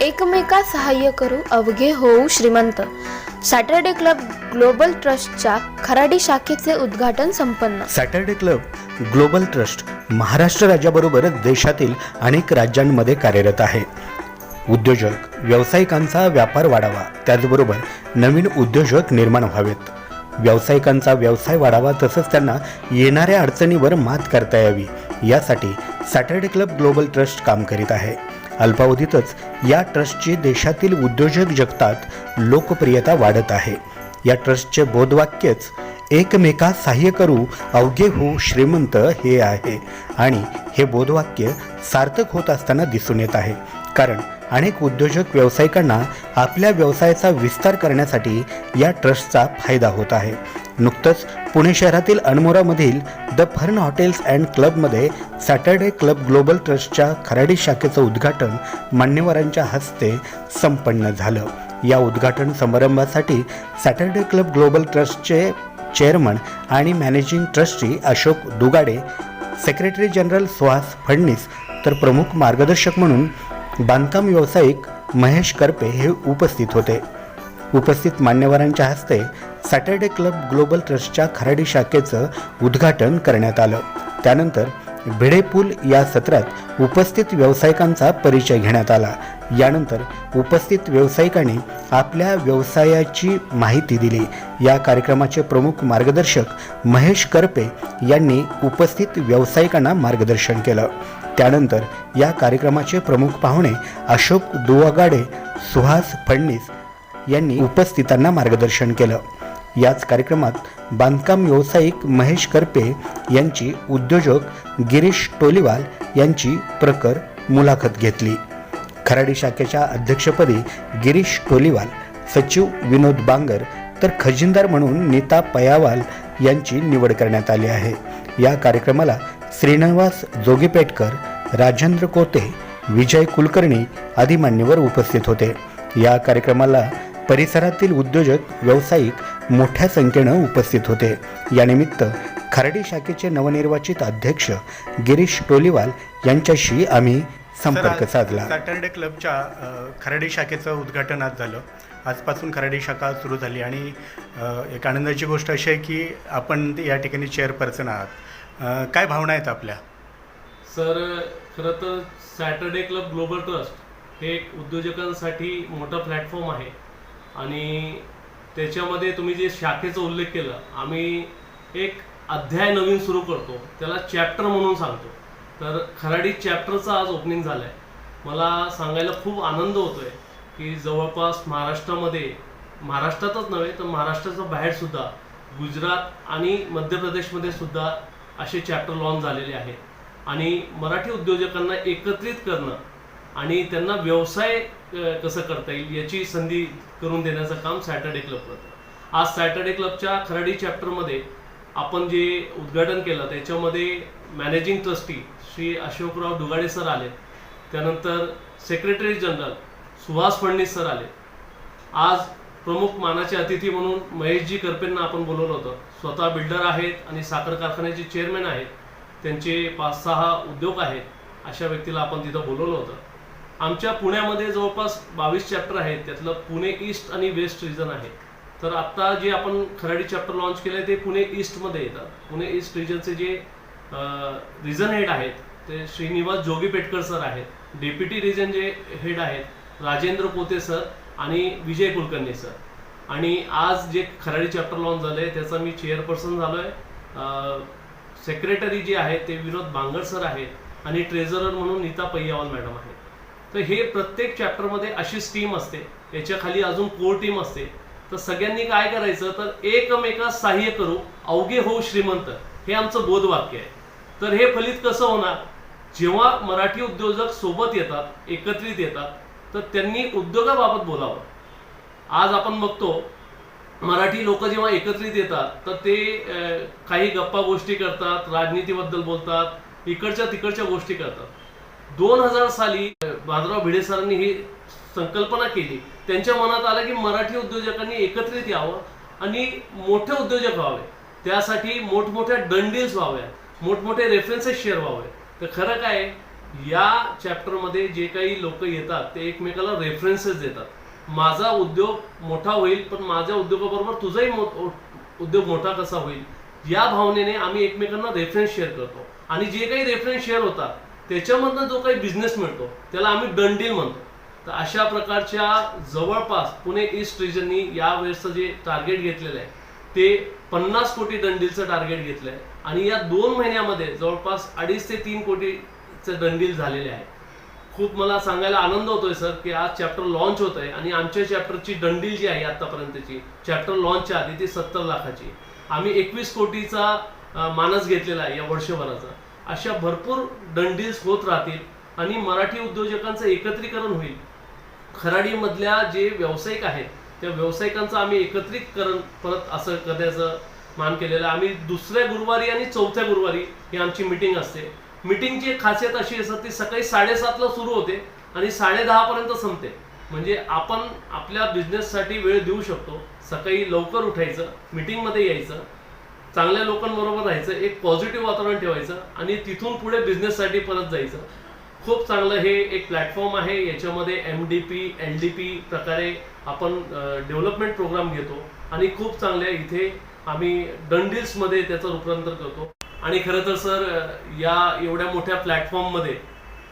एकमेका सहाय्य करू अवघे होऊ श्रीमंत. सॅटर्डे क्लब ग्लोबल ट्रस्टच्या खराडी शाखेचे उद्घाटन संपन्न. Saturday club global trust Maharashtra राज्याबरोबरच देशातील अनेक राज्यांमध्ये कार्यरत आहे. उद्योजक व्यावसायिकांचा व्यापार वाढावा त्याचबरोबर नवीन उद्योजक निर्माण व्हावेत. व्यावसायिकांचा व्यवसाय वाढावा तसंच त्यांना येणाऱ्या अडचणीवर मात करता यावी. यासाठी सॅटर्डे क्लब ग्लोबल ट्रस्ट काम करीत आहे. अल्पावधीतच या ट्रस्टची देशातील उद्योजक जगतात लोकप्रियता वाढत आहे. या ट्रस्टचे बोधवाक्यच एकमेका सहाय्य करू अवघे हो श्रीमंत हे आहे. आणि हे बोधवाक्य सार्थक होत असताना दिसून येत आहे. कारण अनेक उद्योजक व्यावसायिकांना आपल्या व्यवसायाचा विस्तार करण्यासाठी या ट्रस्टचा फायदा होत आहे. नुकतंच पुणे शहरातील अणमोरामधील द फर्न हॉटेल्स अँड क्लबमध्ये सॅटर्डे क्लब ग्लोबल ट्रस्टच्या खराडी शाखेचं उद्घाटन मान्यवरांच्या हस्ते संपन्न झालं. या उद्घाटन समारंभासाठी सॅटर्डे क्लब ग्लोबल ट्रस्टचे चेअरमन आणि managing trustee Ashok Dugade secretary general Suhas Phadnis तर प्रमुख मार्गदर्शक म्हणून बांधकाम व्यावसायिक महेश करपे हे उपस्थित होते. उपस्थित मान्यवरांच्या हस्ते सॅटर्डे क्लब ग्लोबल ट्रस्टच्या खराडी शाखेचं उद्घाटन करण्यात आलं. त्यानंतर भिडे पूल या सत्रात उपस्थित व्यावसायिकांचा परिचय घेण्यात आला. यानंतर उपस्थित व्यावसायिकांनी आपल्या व्यवसायाची माहिती दिली. या कार्यक्रमाचे प्रमुख मार्गदर्शक महेश करपे यांनी उपस्थित व्यावसायिकांना मार्गदर्शन केलं. त्यानंतर या कार्यक्रमाचे प्रमुख पाहुणे अशोक दुवागाडे सुहास फडणीस यांनी उपस्थितांना मार्गदर्शन केलं. याच कार्यक्रमात बांधकाम व्यावसायिक महेश करपे यांची उद्योजक गिरीश टोलीवाल यांची प्रकर मुलाखत घेतली. खराडी शाखेच्या अध्यक्षपदी गिरीश टोलीवाल सचिव विनोद बांगर तर खजिनदार म्हणून नीता पयावाल यांची निवड करण्यात आली आहे. या कार्यक्रमाला श्रीनिवास जोगीपेटकर राजेंद्र कोते विजय कुलकर्णी आदी मान्यवर उपस्थित होते. या कार्यक्रमाला परिसरातील उद्योजक व्यावसायिक मोठ्या संख्येनं उपस्थित होते. यानिमित्त खराडी शाखेचे नवनिर्वाचित अध्यक्ष गिरीश टोलीवाल यांच्याशी आम्ही संपर्क साधला. सॅटर्डे क्लबच्या खराडी शाखेचं उद्घाटन आज झालं. आजपासून खराडी शाखा सुरू झाली आणि एक आनंदाची गोष्ट अशी आहे की आपण या ठिकाणी चेअरपर्सन आहात. काय भावना आहेत आपल्या? सर खरं तर सॅटर्डे क्लब ग्लोबल ट्रस्ट हे एक उद्योजकांसाठी मोठा प्लॅटफॉर्म आहे. आणि त्याच्यामध्ये तुम्ही जे शाखेचा उल्लेख केला आम्ही एक अध्याय नवीन सुरू करतो त्याला चॅप्टर म्हणून सांगतो. तर खराडी चॅप्टरचं आज ओपनिंग झालं आहे मला सांगायला खूप आनंद होतो आहे की जवळपास महाराष्ट्रामध्ये महाराष्ट्रातच नव्हे तर महाराष्ट्राच्या बाहेरसुद्धा गुजरात आणि मध्य प्रदेशमध्ये सुद्धा असे चॅप्टर लॉन्च झालेले आहेत. आणि मराठी उद्योजकांना एकत्रित करणं आणि त्यांना व्यवसाय कसं करता येईल याची संधी करून देण्याचं काम सॅटर्डे क्लब करतं. आज सॅटर्डे क्लबच्या खराडी चॅप्टरमध्ये आपण जे उद्घाटन केलं त्याच्यामध्ये managing trustee Shri Ashokrao Dugade sir आले. त्यानंतर secretary general Suhas Phadnis sir आले. आज प्रमुख मानाचे अतिथी म्हणून महेशजी करपेंना आपण बोलवलं होतं. स्वतः बिल्डर आहेत आणि साखर कारखान्याचे चेअरमॅन आहेत. त्यांचे पाच सहा उद्योग आहेत. अशा व्यक्तीला आपण तिथं बोलवलं होतं. आमच्या पुण्यामध्ये जवळपास बावीस चॅप्टर आहेत. त्यातलं पुणे ईस्ट आणि वेस्ट रिजन आहे. तर आत्ता जे आपण खराडी चॅप्टर लॉन्च केलं आहे ते पुणे ईस्टमध्ये येतात पुणे ईस्ट रिजनचे जे रिजन हेड आहेत ते श्रीनिवास जोगीपेटकर सर आहेत. डेप्युटी रिजन जे हेड आहेत राजेंद्र पोते सर आणि विजय कुलकर्णी सर आणि आज जे खराडी चॅप्टर लॉन्च झालं आहे त्याचा मी चेअरपर्सन झालो आहे सेक्रेटरी जे आहे ते विनोद बांगर सर आहेत. आणि ट्रेझरर म्हणून नीता पय्यावाल मॅडम आहेत. तर हे प्रत्येक चॅप्टरमध्ये अशीच टीम असते. याच्या खाली अजून कोर टीम असते. तर सगळ्यांनी काय करायचं? तर एकमेका सहाय्य करू. अवघे होऊ श्रीमंत. हे आमचं बोधवाक्य आहे. तर हे फलित कसं होणार? जेव्हा मराठी उद्योजक सोबत येतात एकत्रित येतात तर त्यांनी उद्योगाबाबत बोलावं. आज आपण बघतो मराठी लोक जेव्हा एकत्रित येतात तर ते काही गप्पा गोष्टी करतात राजनीतीबद्दल बोलतात इकडच्या तिकडच्या गोष्टी करतात. दोन हजार साली अं, भिडे सरांनी ही संकल्पना केली. त्यांच्या मनात आलं की मराठी उद्योजकांनी एकत्रित यावं आणि मोठे उद्योजक व्हावे. त्यासाठी मोठमोठ्या डंडील्स व्हाव्या मोठमोठे रेफरन्सेस शेअर व्हावे. तर खरं काय या चॅप्टरमध्ये जे काही लोक येतात ते एकमेकाला रेफरन्सेस देतात. माझा उद्योग मोठा होईल पण माझ्या उद्योगाबरोबर तुझाही मो- उद्योग मोठा कसा होईल? या भावनेने आम्ही एकमेकांना रेफरन्स शेअर करतो. आणि जे काही रेफरन्स शेअर होतात त्याच्यामधनं जो काही बिझनेस मिळतो त्याला आम्ही दंडील म्हणतो. तर अशा प्रकारच्या जवळपास पुणे ईस्ट रिजननी या वेळेसचं जे टार्गेट घेतलेलं आहे ते पन्नास कोटी दंडीलचं टार्गेट घेतलं आहे आणि या दोन महिन्यामध्ये जवळपास अडीच ते तीन कोटीचं दंडील झालेले आहे. खूप मला सांगायला आनंद होतोय सर की आज चॅप्टर लॉन्च होत आहे आणि आमच्या चॅप्टरची दंडील जी आहे आतापर्यंतची चॅप्टर लॉन्चच्या आधी ती सत्तर लाखाची. आम्ही एकवीस कोटीचा मानस घेतलेला आहे या वर्षभराचा. अशा भरपूर दंडीज होत राहतील आणि मराठी उद्योजकांचं एकत्रीकरण होईल. खराडीमधल्या जे व्यावसायिक आहेत त्या व्यावसायिकांचं आम्ही एकत्रितकरण परत असं करण्याचं मान केलेलं आहे. आम्ही दुसऱ्या गुरुवारी आणि चौथ्या गुरुवारी ही आमची मिटिंग असते. मिटिंगची खासियत अशी असते ती सकाळी साडेसातला सुरू होते आणि साडेदहापर्यंत संपते. म्हणजे आपण आपल्या बिझनेससाठी वेळ देऊ शकतो. सकाळी लवकर उठायचं मिटिंगमध्ये यायचं चांगल्या लोकांबरोबर राहायचं एक पॉझिटिव्ह वातावरण ठेवायचं आणि तिथून पुढे बिझनेससाठी परत जायचं. खूप चांगलं हे एक प्लॅटफॉर्म आहे. याच्यामध्ये M D P L D P प्रकारे आपण डेव्हलपमेंट प्रोग्राम घेतो आणि खूप चांगल्या इथे आम्ही डंडील्समध्ये त्याचं रूपांतर करतो. आणि खरं तर सर या एवढ्या मोठ्या प्लॅटफॉर्ममध्ये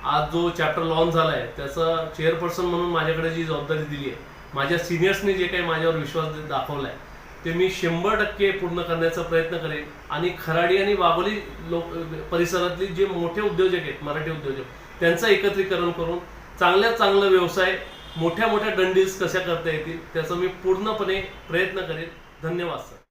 आज जो चॅप्टर लॉन्च झाला आहे त्याचा चेअरपर्सन म्हणून माझ्याकडे जी जबाबदारी दिली आहे माझ्या सिनियर्सने जे काही माझ्यावर विश्वास दाखवला आहे ते मी शंभर टक्के पूर्ण करण्याचा प्रयत्न करेन. आणि खराडी आणि वाघोली लोक परिसरातले जे मोठे उद्योजक आहेत मराठी उद्योजक त्यांचं एकत्रीकरण करून चांगल्यात चांगला व्यवसाय मोठ्या मोठ्या दंडीज कशा करता येतील त्याचा मी पूर्णपणे प्रयत्न करेन. धन्यवाद सर.